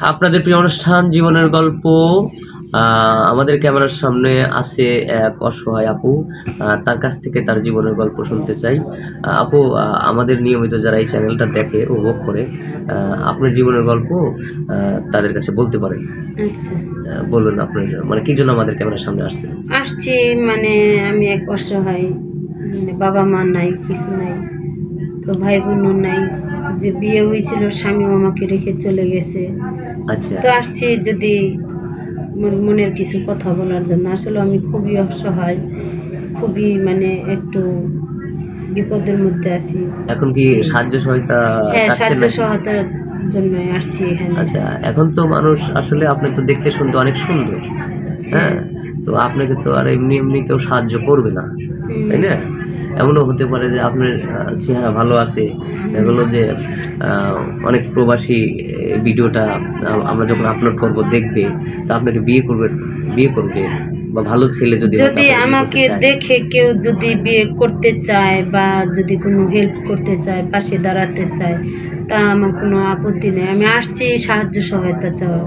আপনাদের প্রিয় অনুষ্ঠান জীবনের গল্প আমাদের ক্যামেরার সামনে আছে এক অসহায় আপু তার কাছ থেকে তার জীবনের গল্প শুনতে চাই। আপু আমাদের নিয়মিত যারা এই চ্যানেলটা দেখে উপভোগ করে আপনার জীবনের গল্প তাদের কাছে বলতে পারেন। আচ্ছা। বলুন আপনার মানে কি জন্য আমাদের ক্যামেরার সামনে আসছে আসছি মানে আমি এক অসহায় মানে বাবা মা নাই কিছু নাই তো ভাই বোনও নাই। যে বিয়ে হয়েছিল স্বামীও আমাকে রেখে চলে গেছে। আচ্ছা। তো আসছি যদি মনের কিছু কথা বলার জন্য। আসলে আমি খুবই অসহায় খুবই মানে একটু বিপদের মধ্যে আছি। এখন কি সাহায্য সহায়তা হ্যাঁ সাহায্য সহায়তার জন্য আসছি এখানে। আচ্ছা এখন তো মানুষ আসলে আপনি তো দেখতে শুনতে অনেক সুন্দর। হ্যাঁ। তো আপনাকে তো আর এমনি এমনি কেউ সাহায্য করবে না তাই না? এমনও হতে পারে যে আপনার চেহারা ভালো আছে। এগুলো যে অনেক প্রবাসী ভিডিওটা আমরা যখন আপলোড করব দেখবে তা আপনাকে বিয়ে করবে বিয়ে করবে। বা ভালো ছেলে যদি যদি আমাকে দেখে কেউ যদি বিয়ে করতে চায় বা যদি কোনো হেল্প করতে চায় পাশে দাঁড়াতে চায় তা আমার কোনো আপত্তি নেই। আমি আসছি সাহায্য সহায়তা চাওয়া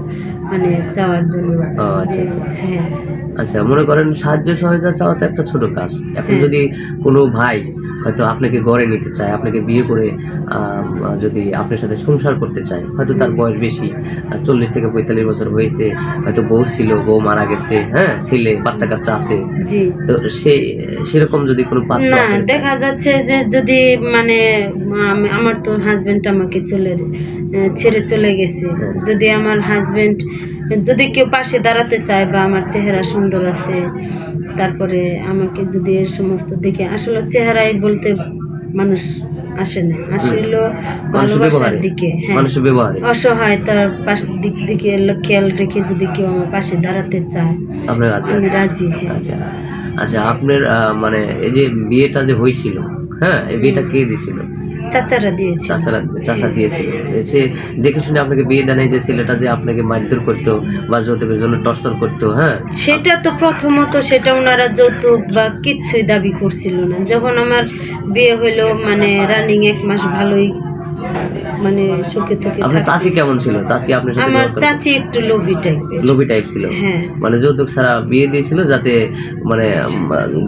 মানে চাওয়ার জন্য আচ্ছা, যে আচ্ছা। হ্যাঁ আচ্ছা মনে করেন সাহায্য সহায়তা চাওয়া তো একটা ছোট কাজ এখন হ্যাঁ। যদি কোনো ভাই হয়তো আপনাকে গড়ে নিতে চায় আপনাকে বিয়ে করে যদি আপনার সাথে সংসার করতে চায় হয়তো তার বয়স বেশি চল্লিশ থেকে পঁয়তাল্লিশ বছর হয়েছে হয়তো বউ ছিল বউ মারা গেছে হ্যাঁ ছেলে বাচ্চা কাচ্চা আছে। জি। তো সে সেরকম যদি কোনো পাত্র দেখা যাচ্ছে যে যদি মানে আমার তো হাজবেন্ড আমাকে চলে ছেড়ে চলে গেছে হ্যাঁ। যদি আমার হাজবেন্ড যদি কেউ পাশে দাঁড়াতে চায় বা আমার চেহারা সুন্দর আছে তারপরে আমাকে যদি এর সমস্ত দেখে আসলে চেহারাই বলতে মানুষ আসে না। আসলে ভালোবাসার দিকে হ্যাঁ। ব্যবহারে। অসহায়তার পাশ দিক দিকে খেয়াল রেখে যদি কেউ আমার পাশে দাঁড়াতে চায় রাজি আমি রাজি হ্যাঁ। আচ্ছা আচ্ছা আপনার মানে এই যে বিয়েটা যে হয়েছিল হ্যাঁ এই বিয়েটা কে দিছিল? চাচারা দিয়েছে চাচারা চাচা দিয়েছিল। সে দেখে শুনে আপনাকে বিয়ে দেয় যে ছেলেটা যে আপনাকে মারধর করতো বা যৌতুকের জন্য টর্চার করতো হ্যাঁ? সেটা তো প্রথমত সেটা ওনারা যৌতুক বা কিচ্ছুই দাবি করছিল না। যখন আমার বিয়ে হইল মানে রানিং এক মাস ভালোই মানে সুখে থেকে আপনার চাচি কেমন ছিল? চাচি আপনার সাথে আমার চাচি একটু লোভী টাইপের লোভী টাইপ ছিল? হ্যাঁ। মানে যৌতুক ছাড়া বিয়ে দিয়েছিল যাতে মানে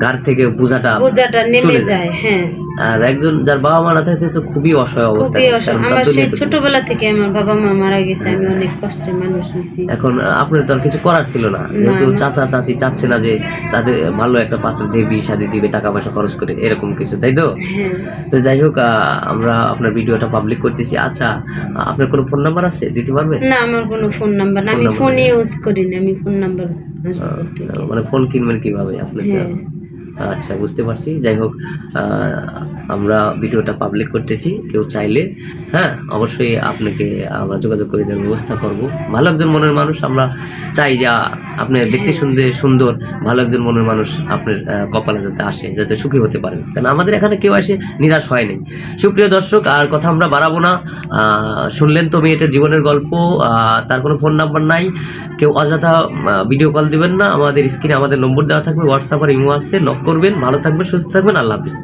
গার থেকে পূজাটা বোঝাটা নেমে। যায় হ্যাঁ। আর একজন যার বাবা মা না থাকে তো খুবই অসহায় অবস্থা। খুবই অসহায়। আমার সেই ছোটবেলা থেকে আমার বাবা মা মারা গেছে আমি অনেক কষ্টে মানুষ হয়েছি। এখন আপনার তো আর কিছু করার ছিল না। যেহেতু চাচা চাচি চাচ্ছে না যে তাদের ভালো একটা পাত্র দিয়ে বিয়ে শাদি দিবে টাকা পয়সা খরচ করে এরকম কিছু তাই তো? হ্যাঁ। তো যাই হোক আমরা আপনার ভিডিওটা পাবলিক করতেছি। আচ্ছা আপনার কোনো ফোন নাম্বার আছে? দিতে পারবে না আমার কোনো ফোন নাম্বার না। আমি ফোন ইউজ করি না আমি ফোন নাম্বার মানে ফোন কিনবেন কীভাবে আপনি আচ্ছা বুঝতে পারছি। যাই হোক আমরা ভিডিওটা পাবলিক করতেছি। কেউ চাইলে হ্যাঁ অবশ্যই আপনাকে আমরা যোগাযোগ করে দেওয়ার ব্যবস্থা করব। ভালো একজন মনের মানুষ আমরা চাই যে আহ, আপনি দেখতে শুনতে সুন্দর ভালো একজন মনের মানুষ আপনার কপালে যাতে আসে যাতে সুখী হতে পারেন। কারণ আমাদের এখানে কেউ আসে নিরাশ হয়নি সুপ্রিয় দর্শক আর কথা আমরা বাড়াবো না। শুনলেন তো মেয়েটার জীবনের গল্প তার কোনো ফোন নাম্বার নাই। কেউ অযথা ভিডিও কল দিবেন না। আমাদের স্ক্রিনে আমাদের নম্বর দেওয়া থাকবে হোয়াটসঅ্যাপ আর ইমো আছে। নক করবেন। ভালো থাকবেন সুস্থ থাকবেন। আল্লাহ হাফিজ।